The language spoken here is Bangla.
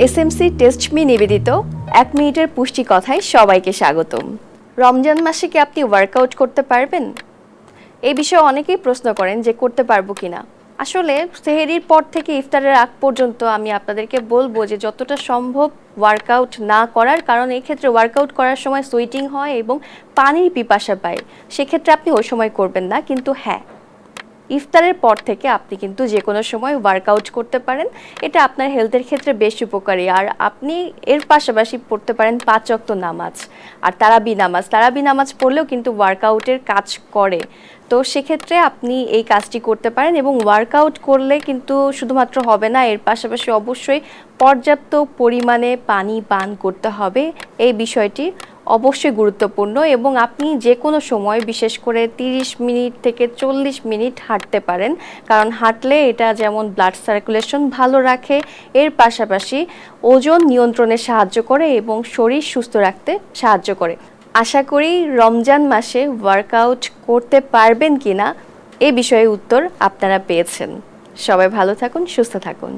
এসএমসি টেস্ট মি নিবেদিত এক মিনিটের পুষ্টি কথায় সবাইকে স্বাগতম। রমজান মাসে কি আপনি ওয়ার্কআউট করতে পারবেন? এই বিষয়ে অনেকেই প্রশ্ন করেন যে করতে পারব কিনা। আসলে সেহেরির পর থেকে ইফতারের আগ পর্যন্ত আমি আপনাদেরকে বলব যে যতটা সম্ভব ওয়ার্কআউট না করার কারণ এই ক্ষেত্রে ওয়ার্কআউট করার সময় সুইটিং হয় এবং পানির পিপাসা পায়। সেক্ষেত্রে আপনি ওই সময় করবেন না, কিন্তু হ্যাঁ ইফতারের পর থেকে আপনি কিন্তু যে কোনো সময় ওয়ার্কআউট করতে পারেন। এটা আপনার হেলথের ক্ষেত্রে বেশ উপকারী। আর আপনি এর পাশাপাশি পড়তে পারেন পাঁচ অক্ত নামাজ। আর তারাবি নামাজ। তারাবি নামাজ পড়লেও কিন্তু ওয়ার্কআউটের কাজ করে। তো সেক্ষেত্রে আপনি এই কাজটি করতে পারেন এবং ওয়ার্কআউট করলে কিন্তু শুধুমাত্র হবে না, এর পাশাপাশি অবশ্যই পর্যাপ্ত পরিমাণে পানি পান করতে হবে। এই বিষয়টি অবশ্যই গুরুত্বপূর্ণ এবং আপনি যে কোনো সময় বিশেষ করে 30 মিনিট থেকে চল্লিশ মিনিট হাঁটতে পারেন। কারণ হাঁটলে এটা যেমন ব্লাড সার্কুলেশন ভালো রাখে, এর পাশাপাশি ওজন নিয়ন্ত্রণে সাহায্য করে এবং শরীর সুস্থ রাখতে সাহায্য করে। আশা করি রমজান মাসে ওয়ার্কআউট করতে পারবেন কিনা এ বিষয়ে উত্তর আপনারা পেয়েছেন। সবাই ভালো থাকুন, সুস্থ থাকুন।